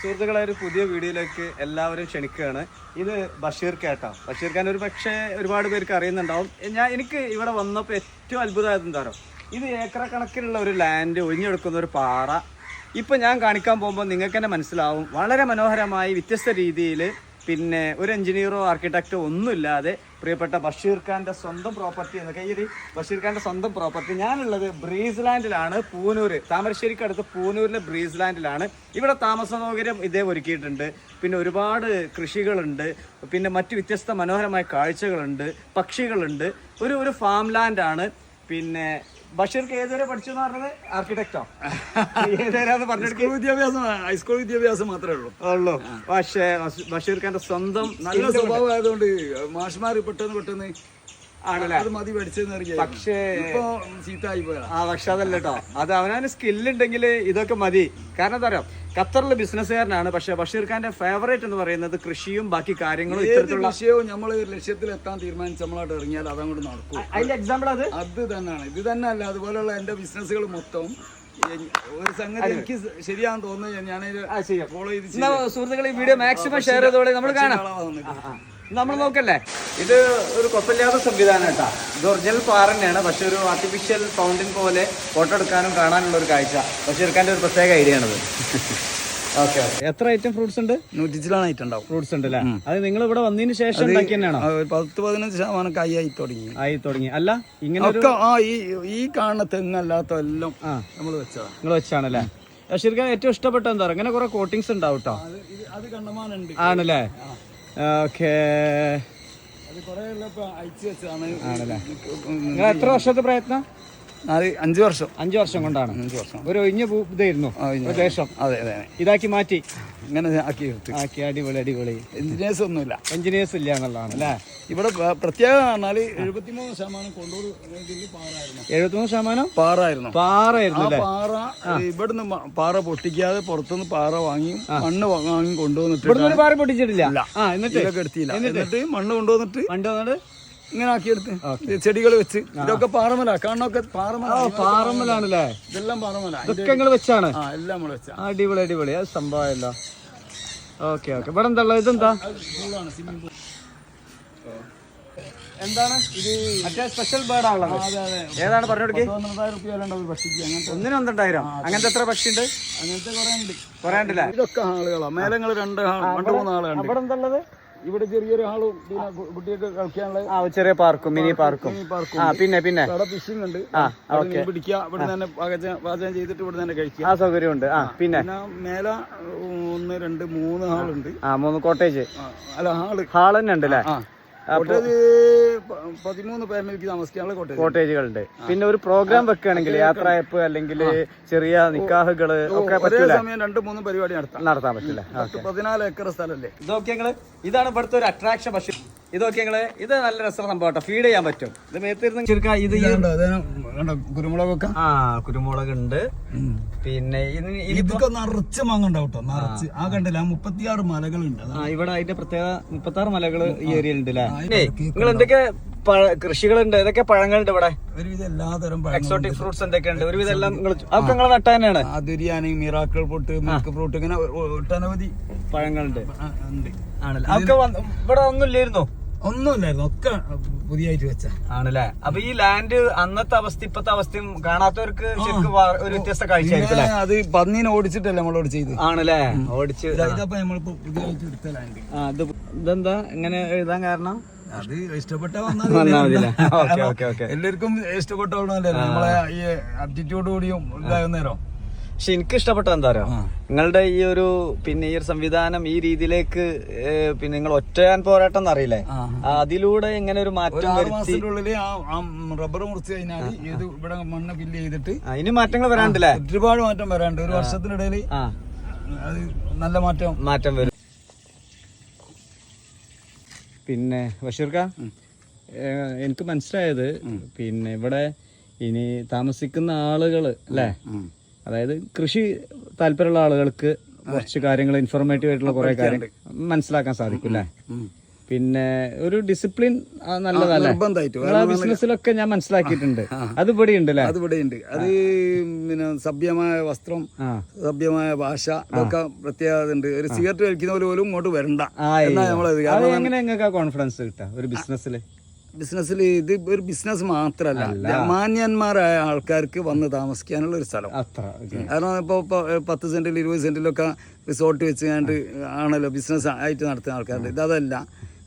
സുഹൃത്തുക്കളെ ഒരു പുതിയ വീഡിയോയിലേക്ക് എല്ലാവരും ക്ഷണിക്കുകയാണ്. ഇത് ബഷീർ കേട്ടോ. ബഷീർ ഖാൻ ഒരു പക്ഷേ ഒരുപാട് പേർക്ക് അറിയുന്നുണ്ടാവും. ഞാൻ എനിക്ക് ഇവിടെ വന്നപ്പോൾ ഏറ്റവും അത്ഭുതമായത് എന്താ ഇത് ഏക്കറ കണക്കിലുള്ള ഒരു ലാൻഡ് ഒഴിഞ്ഞെടുക്കുന്ന ഒരു പാറ. ഇപ്പം ഞാൻ കാണിക്കാൻ പോകുമ്പോൾ നിങ്ങൾക്ക് തന്നെ മനസ്സിലാവും. വളരെ മനോഹരമായി വ്യത്യസ്ത രീതിയിൽ പിന്നെ ഒരു എഞ്ചിനീയറോ ആർക്കിടെക്റ്റോ ഒന്നുമില്ലാതെ പ്രിയപ്പെട്ട ബഷീർ ഖാന്റെ സ്വന്തം പ്രോപ്പർട്ടി എന്നൊക്കെ ഈ ബഷീർ ഖാന്റെ സ്വന്തം പ്രോപ്പർട്ടി ഞാനുള്ളത് ബ്രീസ് ലാൻഡിലാണ് പൂനൂര്. താമരശ്ശേരിക്ക് അടുത്ത് പൂനൂരിലെ ബ്രീസ്ലാൻഡിലാണ്. ഇവിടെ താമസ സൗകര്യം ഇതേ ഒരുക്കിയിട്ടുണ്ട്. പിന്നെ ഒരുപാട് കൃഷികളുണ്ട്. പിന്നെ മറ്റ് വ്യത്യസ്ത മനോഹരമായ കാഴ്ചകളുണ്ട് പക്ഷികളുണ്ട്. ഒരു ഒരു ഫാം ലാൻഡാണ് പിന്നെ ബഷീർക്ക് ഏതുവരെ പഠിച്ചു എന്ന് പറഞ്ഞത് ആർക്കിടെക്റ്റോ ഏതുവരെയാന്ന് പറഞ്ഞെടുക്കുക സ്കൂൾ വിദ്യാഭ്യാസം ഹൈസ്കൂൾ വിദ്യാഭ്യാസം മാത്രമേ ഉള്ളൂ. ഉള്ളൂ. പക്ഷേ ബഷീർക്ക് ബഷീർ ഖാന്റെ സ്വന്തം നല്ല സ്വഭാവം ആയതുകൊണ്ട് മാഷ്മാർ പെട്ടെന്ന് പെട്ടെന്ന് ആണല്ലേ? അത് മതി പഠിച്ചെന്ന് പക്ഷേ ചീത്തായി ആ പക്ഷെ അതല്ല കേട്ടോ അത് അവനവന് സ്കില്ലുണ്ടെങ്കിൽ ഇതൊക്കെ മതി. കാരണം എന്താ ഖത്തറിലെ ബിസിനസ്സുകാരനാണ് പക്ഷെ ബഷീർ ഖാന്റെ ഫേവറേറ്റ് എന്ന് പറയുന്നത് കൃഷിയും ബാക്കി കാര്യങ്ങളും ഇത്തരത്തിലുള്ള വിഷയവും നമ്മൾ ലക്ഷ്യത്തിൽ എത്താൻ തീരുമാനിച്ച് നമ്മളായിട്ട് ഇറങ്ങിയാൽ അതങ്ങോട്ട് നടക്കും. അതിന്റെ എക്സാമ്പിൾ അത്? അത് തന്നെയാണ്. ഇത് തന്നെ അല്ല അതുപോലെയുള്ള എന്റെ ബിസിനസ്സുകൾ മൊത്തം ഒരു സംഗതി എനിക്ക് ശരിയാന്ന് തോന്നുന്നത് ഞാൻ ഫോളോ ചെയ്ത് സുഹൃത്തുക്കളെ ഈ വീഡിയോ മാക്സിമം ഷെയർ ചെയ്തോളെ നമ്മൾ കാണാം. നമ്മൾ നോക്കല്ലേ? ഇത് ഒരു കുഴപ്പമില്ലാത്ത സംവിധാനം കേട്ടാ. ഇത് ഒറിജിനൽ പാറ തന്നെയാണ്. പക്ഷെ ഒരു ആർട്ടിഫിഷ്യൽ ഫൗണ്ടൻ പോലെ ഫോട്ടോ എടുക്കാനും കാണാനുള്ള ഒരു കാഴ്ച. പക്ഷെ എടുക്കാന്റെ ഒരു പ്രത്യേക ഐഡിയ ആണത്. ഓക്കെ എത്ര ഐറ്റം ഫ്രൂട്ട്സ് ഉണ്ട്? നൂറ്റിച്ചിലാണ് ഐറ്റുണ്ടാവും ഫ്രൂട്ട്സ് ഉണ്ട് അല്ലേ? അത് നിങ്ങൾ ഇവിടെ വന്നതിന് ശേഷം ഉണ്ടാക്കി തന്നെയാണോ പത്ത് പതിനഞ്ച് ശതമാനം കൈ ആയി തുടങ്ങി. ആയി തുടങ്ങി. അല്ല ഇങ്ങനെ ആ ഈ ഈ കാണുന്ന തെങ്ങല്ലാത്ത എല്ലാം ആ. നമ്മൾ വെച്ചതാണ് നിങ്ങൾ വെച്ചാണല്ലേ? ബഷീർ ഖാൻ ഏറ്റവും ഇഷ്ടപ്പെട്ട എന്താ പറയുക? ഇങ്ങനെ കുറെ കോട്ടിങ്സ് ഉണ്ടാവും കേട്ടോ ആണല്ലേ? ഓക്കേ. നിങ്ങൾ എത്ര വർഷത്തെ പ്രയത്നം? നാല് അഞ്ച് വർഷം. അഞ്ചു വർഷം കൊണ്ടാണ്. അഞ്ച് വർഷം. ഒരു ഒഴിഞ്ഞ ഇതായിരുന്നു. പ്രദേശം ദേശം. അതെ അതെ ഇതാക്കി മാറ്റി. ഇങ്ങനെ ആക്കി ആക്കി അടിപൊളി അടിപൊളി. എഞ്ചിനീയേഴ്സ് ഒന്നുമില്ല. എഞ്ചിനീയേഴ്സ് ഇല്ല എന്നുള്ളതാണ് അല്ലേ? ഇവിടെ പ്ര- പ്രത്യേകത പറഞ്ഞാൽ എഴുപത്തിമൂന്ന് ശതമാനം കൊണ്ടൂർ പാറായിരുന്നു. എഴുപത്തിമൂന്ന് ശതമാനം? പാറായിരുന്നു. പാറായിരുന്നു പാറ ഇവിടുന്ന് പാറ പൊട്ടിക്കാതെ പുറത്തുനിന്ന് പാറ വാങ്ങി മണ്ണ് വാങ്ങി കൊണ്ടുവന്നിട്ട് പാറ പൊട്ടിച്ചിട്ടില്ല. എന്നിട്ട്? ഇതൊക്കെ എടുത്തില്ല. എന്നിട്ട് മണ്ണ് കൊണ്ടുവന്നിട്ട് മണ്ണ് വന്നിട്ട്? ഇങ്ങനെ ആക്കിയെടുത്ത് ചെടികൾ വെച്ച് ഇതൊക്കെ പാറമല കണ്ണൊക്കെ പാറമല. പാറമ്മലാണല്ലേ ഇതെല്ലാം പാറമല. ഇതൊക്കെ നിങ്ങൾ വെച്ചാണ്? ആ എല്ലാം നമ്മൾ വെച്ചാ. അടിപൊളി അടിപൊളി. അത് സംഭവമല്ല ഓക്കെ ഓക്കെ. ഇവിടെ എന്താ ഉള്ളത്? ഇതെന്താ? എന്താണ്? ഇത് മറ്റേ സ്പെഷ്യൽ ബേർഡ് ആണല്ലോ ഏതാണ് പറഞ്ഞു കൊടുക്കി? പന്ത്രണ്ടായിരം. ഒന്നിനും ഒന്നുണ്ടായിരം അങ്ങനത്തെ എത്ര പക്ഷി ഉണ്ട് അങ്ങനത്തെ കുറെ ഉണ്ട്. കുറെ ഉണ്ടല്ലേ? ഇതൊക്കെ ആളുകളാണ് മേലങ്ങൾ രണ്ട് രണ്ട് മൂന്ന് ആളുകളുണ്ട് ഇവിടെ എന്താ ഉള്ളത്? ഇവിടെ ചെറിയൊരു ഹാളും പിന്നെ കുട്ടികൾക്ക് കളിക്കാനുള്ള ആ ചെറിയ പാർക്കും മിനി പാർക്കും ആ പിന്നെ പിന്നെ. അവിടെ ഫിഷിംഗ് ഉണ്ട്. മീൻ പിടിക്കുക ഇവിടെ തന്നെ പാചകം ചെയ്തിട്ട് ഇവിടെ തന്നെ കഴിക്കുക. ആ സൗകര്യമുണ്ട്. ആ പിന്നെ? മേല ഒന്ന് രണ്ട് മൂന്ന് ഹാളുണ്ട്. ആ മൂന്ന് കോട്ടേജ്. അല്ല ഹാൾ. ഹാൾ തന്നെ ഉണ്ട് അല്ലേ പതിമൂന്ന് ഫാമിലിക്ക് താമസിക്കാനുള്ള കോട്ടേജ്. കോട്ടേജുകളുണ്ട്. പിന്നെ ഒരു പ്രോഗ്രാം വെക്കുകയാണെങ്കിൽ യാത്രയപ്പ് അല്ലെങ്കിൽ ചെറിയ നിക്കാഹുകൾ ഒക്കെ പറ്റില്ല സമയം രണ്ട് മൂന്ന് പരിപാടി നടത്താം. നടത്താൻ പറ്റില്ല. പതിനാല് ഏക്കർ സ്ഥലല്ലേ? ഇതൊക്കെ ഇതാണ് ഇവിടുത്തെ ഒരു അട്രാക്ഷൻ പക്ഷേ ഇതൊക്കെ ഞങ്ങൾ ഇത് നല്ല രസമുള്ള സംഭവം കേട്ടോ. ഫീഡ് ചെയ്യാൻ പറ്റും. ഇത് മേത്തിരുന്ന് ചുരുക്ക ഇത് കുരുമുളക് കുരുമുളകൊക്കെ ആ കുരുമുളക് ഉണ്ട്. പിന്നെ ഇതൊക്കെ നിറച്ച് മാങ്ങണ്ടാവും കേട്ടോ നിറച്ച്. ആ. കണ്ടില്ല? മുപ്പത്തിയാറ് മലകളുണ്ട്. ഉണ്ട് ആ ഇവിടെ അതിന്റെ പ്രത്യേക മുപ്പത്തി ആറ് മലകൾ ഈ ഏരിയ ഉണ്ട് അല്ലേ നിങ്ങൾ എന്തൊക്കെ കൃഷികളുണ്ട്? ഏതൊക്കെ പഴങ്ങളുണ്ട് ഇവിടെ. എക്സോട്ടിക് ഫ്രൂട്ട്സ് എന്തൊക്കെയുണ്ട് ഒരുവിധം എല്ലാം നിങ്ങൾ അതൊക്കെ നിങ്ങൾ നട്ട തന്നെയാണ്? അതിരിയാനി മിറാക്കിൾ ഫ്രൂട്ട് മിൽക്ക് ഫ്രൂട്ട് ഇങ്ങനെ ഒട്ടനവധി പഴങ്ങളുണ്ട്. ഉണ്ട്. ആണല്ലേ? അതൊക്കെ വന്ന് ഇവിടെ ഒന്നുമില്ലായിരുന്നു? ഒക്കെ പുതിയായിട്ട് വെച്ച ആണല്ലേ? അപ്പൊ ഈ ലാൻഡ് അന്നത്തെ അവസ്ഥ ഇപ്പത്തെ അവസ്ഥയും കാണാത്തവർക്ക് ശരിക്കും വ- ഒരു വ്യത്യസ്ത കാഴ്ചയായിരിക്കും അല്ലേ അത് പന്നീനെ ഓടിച്ചിട്ടല്ലേ നമ്മളോട് ചെയ്ത് ആണല്ലേ? ഓടിച്ച് നമ്മളിപ്പോ എടുത്ത ലാൻഡ് ആ ഇത് ഇതെന്താ? ഇങ്ങനെ എഴുതാൻ കാരണം? അത് ഇഷ്ടപ്പെട്ട വന്നാ ഓക്കേ, ഓക്കെ ഓക്കെ. എല്ലാവർക്കും ഇഷ്ടപ്പെട്ടോളണല്ലേ നമ്മളെ ഈ ആറ്റിറ്റ്യൂഡ് കൂടിയും ഇതാകുന്നേരം. പക്ഷെ എനിക്ക് ഇഷ്ടപ്പെട്ടത് എന്താ പറയാ നിങ്ങളുടെ ഈ ഒരു പിന്നെ ഈ ഒരു സംവിധാനം ഈ രീതിയിലേക്ക് പിന്നെ നിങ്ങൾ ഒറ്റയാൻ പോരാട്ടം എന്നറിയില്ലേ? അതിലൂടെ ഇങ്ങനെ ഒരു മാറ്റം വരുത്തി റബ്ബർ മുറിച്ച് കഴിഞ്ഞാൽ ഇത് ഇവിടെ മണ്ണ് ഫില്ല് ചെയ്തിട്ട് ഇനി മാറ്റങ്ങൾ വരാണ്ടില്ലേ? ഒരുപാട് മാറ്റം വരാണ്ട്. ഒരു വർഷത്തിനിടയിൽ നല്ല മാറ്റം. മാറ്റം വരും. പിന്നെ ബഷീർക്ക എനിക്ക് മനസ്സിലായത് പിന്നെ ഇവിടെ ഇനി താമസിക്കുന്ന ആളുകൾ അല്ലേ? അതായത് കൃഷി താല്പര്യമുള്ള ആളുകൾക്ക് കുറച്ച് കാര്യങ്ങൾ ഇൻഫോർമേറ്റീവ് ആയിട്ടുള്ള കുറെ കാര്യങ്ങൾ മനസ്സിലാക്കാൻ സാധിക്കും അല്ലേ പിന്നെ ഒരു ഡിസിപ്ലിൻ നല്ലതല്ലേ? ബിസിനസ്സിലൊക്കെ ഞാൻ മനസ്സിലാക്കിയിട്ടുണ്ട്. അത് ഇവിടെ ഉണ്ട് അല്ലേ അത് ഇവിടെ ഉണ്ട് അത് പിന്നെ സഭ്യമായ വസ്ത്രം സഭ്യമായ ഭാഷ ഇതൊക്കെ പ്രത്യേകത ഉണ്ട് ഒരു സിഗരറ്റ് കഴിക്കുന്ന പോലെ പോലും ഇങ്ങോട്ട് വരണ്ട. കോൺഫിഡൻസ് കിട്ടാ ഒരു ബിസിനസ്സിൽ ബിസിനസ്സിൽ ഇത് ഒരു ബിസിനസ് മാത്രല്ല. മാന്യന്മാരായ ആൾക്കാർക്ക് വന്ന് താമസിക്കാനുള്ള ഒരു സ്ഥലം. കാരണം ഇപ്പോൾ പത്ത് സെന്റിൽ ഇരുപത് സെന്റിലൊക്കെ റിസോർട്ട് വെച്ച് കണ്ട് ആണല്ലോ ബിസിനസ് ആയിട്ട് നടത്തുന്ന ആൾക്കാരുണ്ട്. ഇതല്ല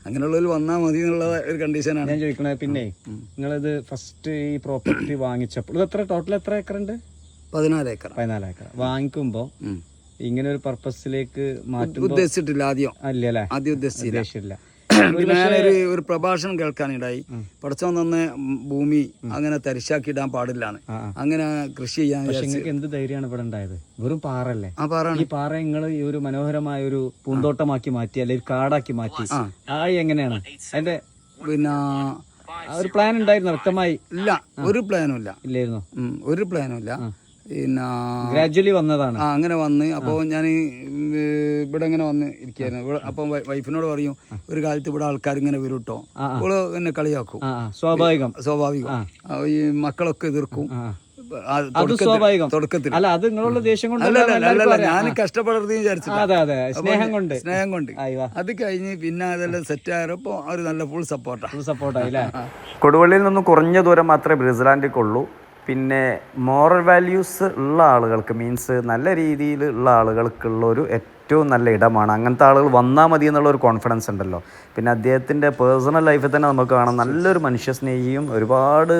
അങ്ങനെയുള്ളവർ വന്നാൽ മതി എന്നുള്ള ഒരു കണ്ടീഷനാണ്. ഞാൻ ചോദിക്കണേ പിന്നെ നിങ്ങളിത് ഫസ്റ്റ് ഈ പ്രോപ്പർട്ടി വാങ്ങിച്ചപ്പോൾ ഇത് എത്ര ടോട്ടൽ എത്ര ഏക്കർ ഉണ്ട്? പതിനാല് ഏക്കർ പതിനാല് ഏക്കർ വാങ്ങിക്കുമ്പോൾ ഇങ്ങനെ ഒരു പർപ്പസിലേക്ക് മാറ്റി ഉദ്ദേശിച്ചിട്ടില്ല ആദ്യം. അല്ലേ ആദ്യം ഉദ്ദേശിച്ചില്ല. ഞാനൊരു ഒരു പ്രഭാഷണം കേൾക്കാനുണ്ടായി പഠിച്ചോൻ തന്നെ ഭൂമി അങ്ങനെ തരിശാക്കി ഇടാൻ പാടില്ലാണ്. അങ്ങനെ കൃഷി ചെയ്യാൻ നിങ്ങൾക്ക് എന്ത് ധൈര്യമാണ് ഇവിടെ ഉണ്ടായത്? വെറും പാറല്ലേ ആ പാറ ഈ പാറ നിങ്ങൾ ഈ ഒരു മനോഹരമായ ഒരു പൂന്തോട്ടമാക്കി മാറ്റി അല്ലെങ്കിൽ കാടാക്കി മാറ്റി. ആ. എങ്ങനെയാണ്? അതിന്റെ പിന്നെ ഒരു പ്ലാൻ ഉണ്ടായിരുന്നു? വ്യക്തമായി? ഇല്ല ഒരു പ്ലാനും ഇല്ല. ഇല്ലായിരുന്നു? ഒരു പ്ലാനും ഇല്ല. പിന്നെ ഗ്രാജുവലി വന്നതാണ്. ആ അങ്ങനെ വന്ന്. അപ്പോൾ ഞാൻ ഇവിടെ ഇങ്ങനെ വന്ന് ഇരിക്കുകയായിരുന്നു ഇവിടെ അപ്പം വൈഫിനോട് പറയും ഒരു കാലത്ത് ഇവിടെ ആൾക്കാർ ഇങ്ങനെ വരും കേട്ടോ ആ, അവൾ എന്നെ കളിയാക്കും. സ്വാഭാവികം. സ്വാഭാവികം. ഈ മക്കളൊക്കെ എതിർക്കും. അത് സ്വാഭാവികം. തുടക്കത്തിൽ. അല്ല അത് നിങ്ങളുള്ള ദേഷ്യം കൊണ്ട് ഞാൻ കഷ്ടപ്പെടരുത് വിചാരിച്ചില്ല അതെ. അതെ സ്നേഹം കൊണ്ട്. സ്നേഹം കൊണ്ട്. അത് കഴിഞ്ഞ് പിന്നെ അതെല്ലാം സെറ്റ് ആയപ്പോ അവർ നല്ല ഫുൾ സപ്പോർട്ടാണ് ഫുൾ സപ്പോർട്ടായി കൊടുവള്ളിയിൽ നിന്ന് കുറഞ്ഞ ദൂരം മാത്രമേ ബ്രിസിലാൻഡിക്കുള്ളൂ പിന്നെ മോറൽ വാല്യൂസ് ഉള്ള ആളുകൾക്ക് മീൻസ് നല്ല രീതിയിൽ ഉള്ള ആളുകൾക്കുള്ള ഒരു ഏറ്റവും നല്ല ഇടമാണ്. അങ്ങനത്തെ ആളുകൾ വന്നാൽ മതി എന്നുള്ള ഒരു കോൺഫിഡൻസ് ഉണ്ടല്ലോ. പിന്നെ അദ്ദേഹത്തിന്റെ പേഴ്സണൽ ലൈഫിൽ തന്നെ നമുക്ക് കാണാം. നല്ലൊരു മനുഷ്യസ്നേഹിയും ഒരുപാട്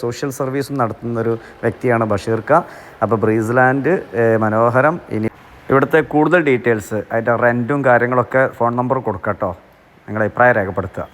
സോഷ്യൽ സർവീസും നടത്തുന്ന ഒരു വ്യക്തിയാണ് ബഷീർക്ക അപ്പോൾ ബ്രീസ്ലാൻഡ് മനോഹരം. ഇനി ഇവിടുത്തെ കൂടുതൽ ഡീറ്റെയിൽസ് അതിന്റെ റെന്റും കാര്യങ്ങളൊക്കെ ഫോൺ നമ്പർ കൊടുക്കട്ടോ. നിങ്ങളുടെ അഭിപ്രായം രേഖപ്പെടുത്തുക.